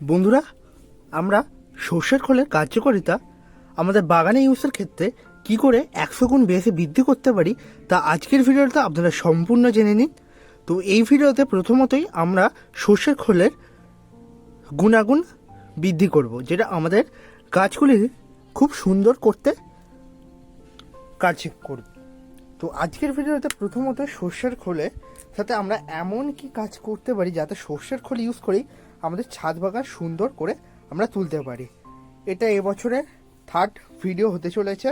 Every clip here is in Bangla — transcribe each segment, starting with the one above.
বন্ধুরা, আমরা সর্ষের খোলের কার্যকারিতা আমাদের বাগানে ইউজের ক্ষেত্রে কি করে একশো গুণ বেশি বৃদ্ধি করতে পারি তা আজকের ভিডিওতে আপনারা সম্পূর্ণ জেনে নিন। তো এই ভিডিওতে প্রথমতই আমরা সর্ষের খোলের গুণাগুণ বৃদ্ধি করব, যেটা আমাদের গাছগুলি খুব সুন্দর করতে কার্য করবে। তো আজকের ভিডিওতে প্রথমত সর্ষের খোলে সাথে আমরা এমন কি কাজ করতে পারি যাতে সর্ষের খোল ইউজ করেই আমাদের ছাদ বাগান সুন্দর করে আমরা তুলতে পারি। এটা এবছরের থার্ড ভিডিও হতে চলেছে।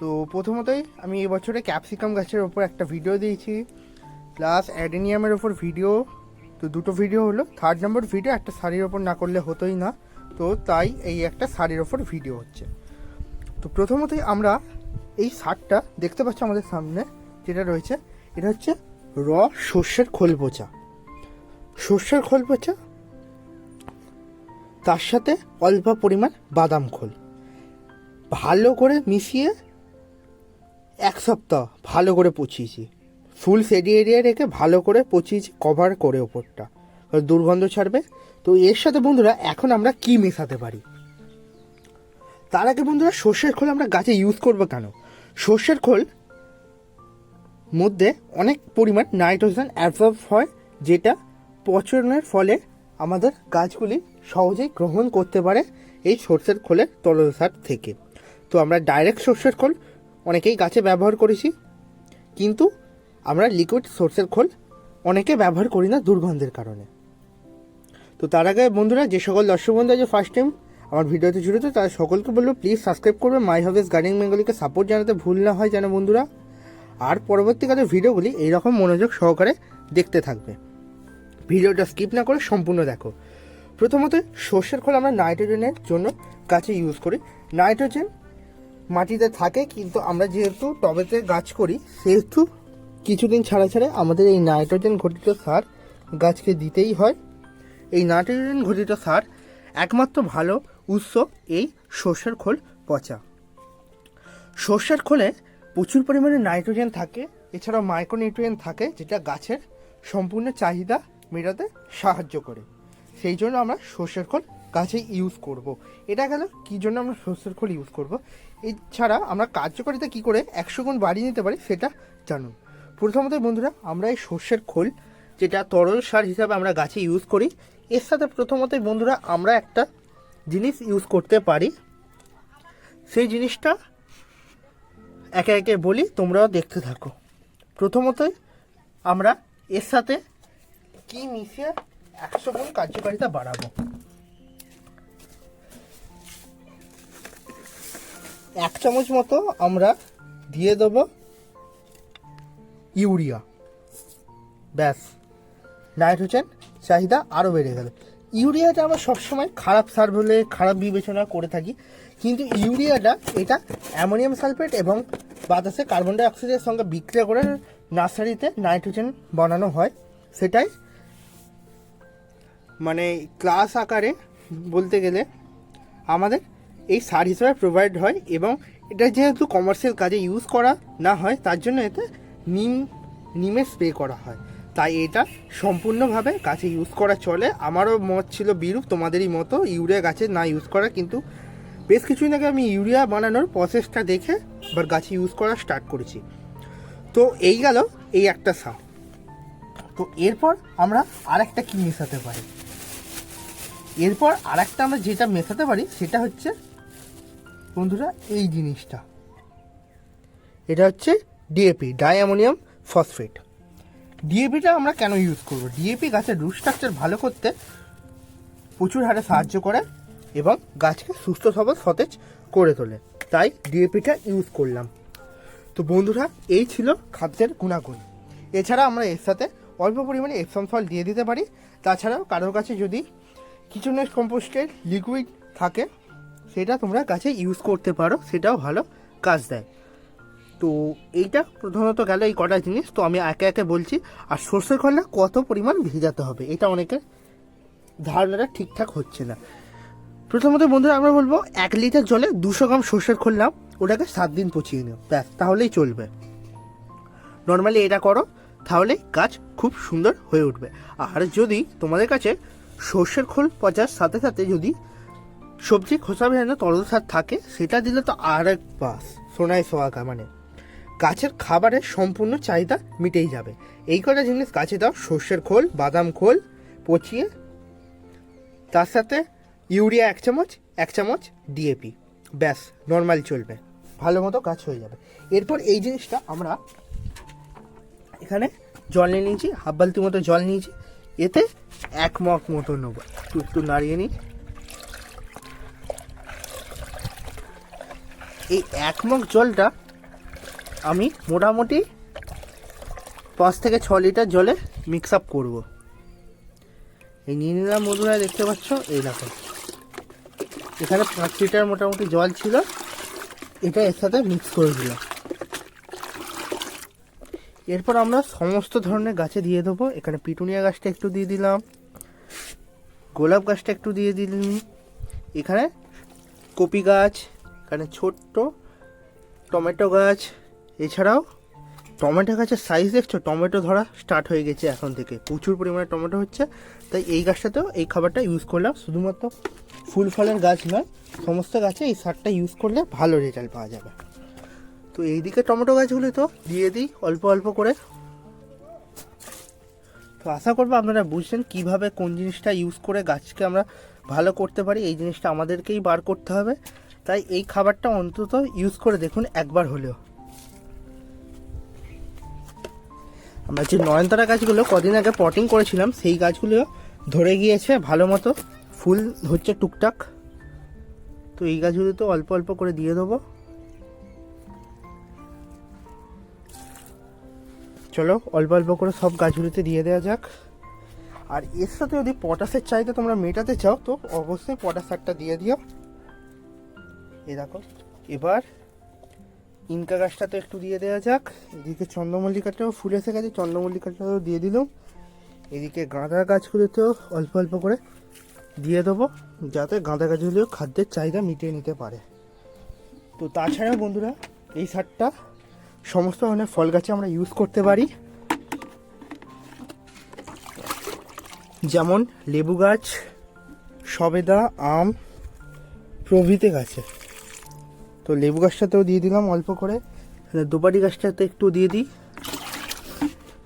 তো প্রথমতই আমি এবছরে ক্যাপসিকাম গাছের ওপর একটা ভিডিও দিয়েছি। প্লাস অ্যাডেনিয়ামের ওপর ভিডিও তো দুটো ভিডিও হলো থার্ড নম্বর ভিডিও একটা শাড়ির ওপর না করলে হতোই না। তো তাই এই একটা শাড়ির ওপর ভিডিও হচ্ছে। তো প্রথমতই আমরা এই শার্টটা দেখতে পাচ্ছি আমাদের সামনে, যেটা রয়েছে। এটা হচ্ছে র সর্ষের খোল পচা। সর্ষের খোল পচা তার সাথে অল্প পরিমাণ বাদাম খোল। ভালো করে মিশিয়ে এক সপ্তাহ ভালো করে পচিয়েছি। ফুল সেডি এরিয়া রেখে ভালো করে পচিয়েছি কভার করে ওপরটা। দুর্গন্ধ ছাড়বে। তো এর সাথে বন্ধুরা, এখন আমরা কি মেশাতে পারি? তার আগে বন্ধুরা, সর্ষের খোল আমরা গাছে ইউজ করব কেন? সর্ষের খোল মধ্যে অনেক পরিমাণ নাইট্রোজেন অ্যাবজর্ব হয়, যেটা পচনের ফলে আমাদের গাছগুলি সহজেই গ্রহণ করতে পারে এই সর্ষের খোলের তলসার থেকে। তো আমরা ডাইরেক্ট সর্ষের খোল অনেকেই গাছে ব্যবহার করেছি, কিন্তু আমরা লিকুইড সর্ষের খোল অনেকে ব্যবহার করি না দুর্গন্ধের কারণে। তো তার আগে বন্ধুরা, যে সকল দর্শক বন্ধু আছে ফার্স্ট টাইম আমার ভিডিওতে জুড়েছে তারা সকলকে বলব প্লিজ সাবস্ক্রাইব করবে মাই হাভেস গার্ডেন বেঙ্গলিকে সাপোর্ট জানাতে ভুল না হয় যেন বন্ধুরা। আর পরবর্তীকালে ভিডিওগুলি এইরকম মনোযোগ সহকারে দেখতে থাকবে। ভিডিওটা স্কিপ না করে সম্পূর্ণ দেখো। প্রথমত, সর্ষের খোল আমরা নাইট্রোজেনের জন্য গাছে ইউজ করি। নাইট্রোজেন মাটিতে থাকে, কিন্তু আমরা যেহেতু টবেতে গাছ করি, সেহেতু কিছুদিন ছাড়া ছাড়া আমাদের এই নাইট্রোজেন ঘটিত সার গাছকে দিতেই হয়। এই নাইট্রোজেন ঘটিত সার একমাত্র ভালো উৎস এই সর্ষের খোল পচা। সর্ষের খোলে প্রচুর পরিমাণে নাইট্রোজেন থাকে, এছাড়াও মাইক্রোনিউট্রিয়েন্ট থাকে, যেটা গাছের সম্পূর্ণ চাহিদা মেটাতে সাহায্য করে। সেই জন্য আমরা সর্ষের খোল গাছে ইউজ করব। এটা গেল কী জন্য আমরা সর্ষের খোল ইউজ করব। এছাড়া আমরা কার্যকারিতা কী করে একশো গুণ বাড়িয়ে নিতে পারি সেটা জানুন প্রথমত বন্ধুরা, আমরা এই সর্ষের খোল, যেটা তরল সার হিসাবে আমরা গাছে ইউজ করি, এর সাথে প্রথমত বন্ধুরা আমরা একটা জিনিস ইউজ করতে পারি সেই জিনিসটা একে একে বলি, তোমরাও দেখতে থাকো প্রথমতই আমরা এর সাথে কি মিশিয়ে একশো গুণ কার্যকারিতা বাড়াবো। এক চামচ মতো আমরা দিয়ে দেব ইউরিয়া। ব্যাস। নাইট্রোজেন চাহিদা আরও বেড়ে গেল। ইউরিয়াটা আমরা সবসময় খারাপ সার বলে খারাপ বিবেচনা করে থাকি। কিন্তু ইউরিয়াটা এটা অ্যামোনিয়াম সালফেট এবং বাতাসে কার্বন ডাইঅক্সাইডের সঙ্গে বিক্রিয়া করে নার্সারিতে নাইট্রোজেন বানানো হয়। সেটাই মানে ক্লাস আকারে বলতে গেলে আমাদের এই সার হিসেবে প্রোভাইড হয় এবং এটা যেহেতু কমার্শিয়াল কাজে ইউজ করা না হয়, তার জন্য এতে নিম নিমে স্প্রে করা হয়। তাই এটা সম্পূর্ণভাবে গাছে ইউজ করা চলে। আমারও মত ছিল বিরূপ, তোমাদেরই মতো। ইউরিয়া গাছে না ইউজ করা, কিন্তু বেশ কিছুদিন আগে আমি ইউরিয়া বানানোর প্রসেসটা দেখে এবার গাছে ইউজ করা স্টার্ট করেছি। তো এই গেল এই একটা সার। তো এরপর আমরা আরেকটা কি মেশাতে পারি। এরপর আরেকটা আমরা যেটা মেশাতে পারি, সেটা হচ্ছে, বন্ধুরা, এই জিনিসটা। এটা হচ্ছে ডিএপি ডাইঅ্যামোনিয়াম ফসফেট ডিএপিটা আমরা কেন ইউজ করব? ডিএপি গাছের রুট স্ট্রাকচার ভালো করতে প্রচুর হারে সাহায্য করে এবং গাছকে সুস্থ সবল সতেজ করে তোলে। তাই ডিএপিটা ইউজ করলাম। তো বন্ধুরা, এই ছিল খাদ্যের গুণাগুণ। এছাড়া আমরা এর সাথে অল্প পরিমাণে এপসম সল দিয়ে দিতে পারি। তাছাড়াও কারোর কাছে যদি কিচেনের কম্পোস্টের লিকুইড থাকে, সেটা তোমরা গাছে ইউজ করতে পারো, সেটাও ভালো কাজ দেয়। তো এইটা প্রধানত গেল এই কটা জিনিস, তো আমি একে একে বলছি। আর সর্ষের খোলটা কত পরিমাণ ভেজাতে হবে, এটা অনেকের ধারণাটা ঠিকঠাক হচ্ছে না। প্রথমত বন্ধুরা, আমরা বলব এক লিটার জলে দুশো গ্রাম সর্ষের খোল নাও, ওটাকে সাত দিন পচিয়ে নিও, ব্যাস, তাহলেই চলবে। নর্মালি এটা করো তাহলে গাছ খুব সুন্দর হয়ে উঠবে। আর যদি তোমাদের কাছে সর্ষের খোল পচার সাথে সাথে যদি সবজি খোসা ভেজানো তরল সার থাকে, সেটা দিলে তো আর এক বাস সোনায় সোহাগা মানে। গাছের খাবারের সম্পূর্ণ চাহিদা মিটেই যাবে। এই কটা জিনিস গাছে দাও, সর্ষের খোল, বাদাম খোল, পচিয়ে, তার সাথে ইউরিয়া এক চামচ এক চামচ ডিএপি ব্যাস নর্মাল চলবে। ভালো মতো গাছ হয়ে যাবে। এরপর এই জিনিসটা আমরা এখানে জল নিয়ে নিয়েছি, হাফ বালতি মতো জল নিয়েছি। এতে এক মগ মতো নেব। একটু একটু নাড়িয়ে নিই এই এক মগ জলটা আমি মোটামুটি পাঁচ থেকে ছ লিটার জলে মিক্স আপ করব। এই নিয়ে নিলাম মধুরা দেখতে পাচ্ছ? এই দেখো। এখানে পাঁচ লিটার মোটামুটি জল ছিল। এটা এর সাথে মিক্স করে দিলাম। এরপর আমরা সমস্ত ধরনের গাছে দিয়ে দেবো। এখানে পিটুনিয়া গাছটা একটু দিয়ে দিলাম। গোলাপ গাছটা একটু দিয়ে দিলাম এখানে কপি গাছ, এখানে ছোট্ট টমেটো গাছ, এছাড়াও টমেটো গাছের সাইজ দেখছ? টমেটো ধরা স্টার্ট হয়ে গেছে এখন থেকে। প্রচুর পরিমাণে টমেটো হচ্ছে। তাই এই গাছটাতেও এই খাবারটা ইউজ করলাম। শুধুমাত্র ফুল ফলের গাছ নয়, সমস্ত গাছে এই সারটা ইউজ করলে ভালো রেজাল্ট পাওয়া যাবে। তো এইদিকে টমেটো গাছগুলি তো দিয়ে দিই, অল্প অল্প করে। তো আশা করব আপনারা বুঝছেন কীভাবে কোন জিনিসটা ইউজ করে গাছকে আমরা ভালো করতে পারি, এই জিনিসটা আমাদেরকেই বার করতে হবে। তাই এই খাবারটা অন্তত ইউজ করে দেখুন একবার হলেও। আমরা যে নয়নতারা গাছগুলো কদিন আগে পটিং করেছিলাম, সেই গাছগুলো ধরে গিয়েছে ভালো মতো। ফুল হচ্ছে টুকটাক। তো এই গাছগুলো তো অল্প অল্প করে দিয়ে দেবো। চলো, অল্প অল্প করে সব গাছগুলোতে দিয়ে দেওয়া যাক। আর এর সাথে যদি পটাশের চাহিদা তোমরা মেটাতে চাও, তো অবশ্যই পটাশ সারটা দিয়ে দিও। এই দেখো, এবার ইনকা গাছটা তো একটু দিয়ে দেওয়া যাক। এদিকে চন্দ্রমল্লিকাটাও ফুল এসে গেছে, চন্দ্রমল্লিকাটাও দিয়ে দিলাম। এদিকে গাঁদা গাছগুলোতেও অল্প অল্প করে দিয়ে দেবো, যাতে গাঁদা গাছগুলো খাদ্যের চাহিদা মিটিয়ে নিতে পারে। তো তাছাড়াও বন্ধুরা, এই সারটা সমস্ত ধরনের ফল গাছে আমরা ইউজ করতে পারি। যেমন লেবু গাছ, সবেদা, আম, প্রভৃতি গাছে। তো লেবু গাছটাতেও দিয়ে দিলাম অল্প করে। দোপাটি গাছটাতে একটু দিয়ে দিই।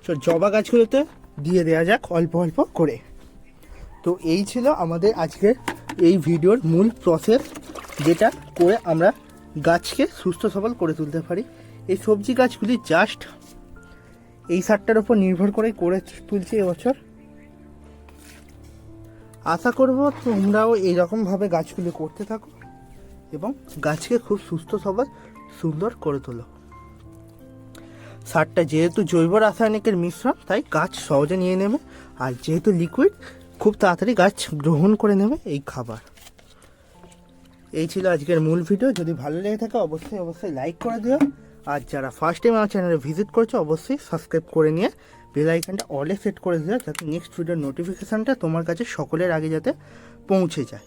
তো জবা গাছগুলোতে দিয়ে দেওয়া যাক অল্প অল্প করে। তো এই ছিল আমাদের আজকের এই ভিডিওর মূল প্রসেস যেটা করে আমরা গাছকে সুস্থ সবল করে তুলতে পারি। এই সবজি গাছগুলি জাস্ট এই সারটার উপর নির্ভর করে করে তুলছি এবছর। আশা করব তোমরাও এইরকমভাবে গাছগুলি করতে থাকো এবং গাছকে খুব সুস্থ, সবল, সুন্দর করে তোলো। সারটা যেহেতু জৈব রাসায়নিকের মিশ্রণ, তাই গাছ সহজে নিয়ে নেবে আর যেহেতু লিকুইড খুব তাড়াতাড়ি গাছ গ্রহণ করে নেবে এই খাবার। এই ছিল আজকের মূল ভিডিও যদি ভালো লেগে থাকে, অবশ্যই অবশ্যই লাইক করে দিও। আর যারা ফার্স্ট টাইম আমার চ্যানেলে ভিজিট করেছ, অবশ্যই সাবস্ক্রাইব করে নিয়ে বেল আইকনটা অলে সেট করে দিও, যাতে নেক্সট ভিডিওর নোটিফিকেশানটা তোমার কাছে সকলের আগে যাতে পৌঁছে যায়।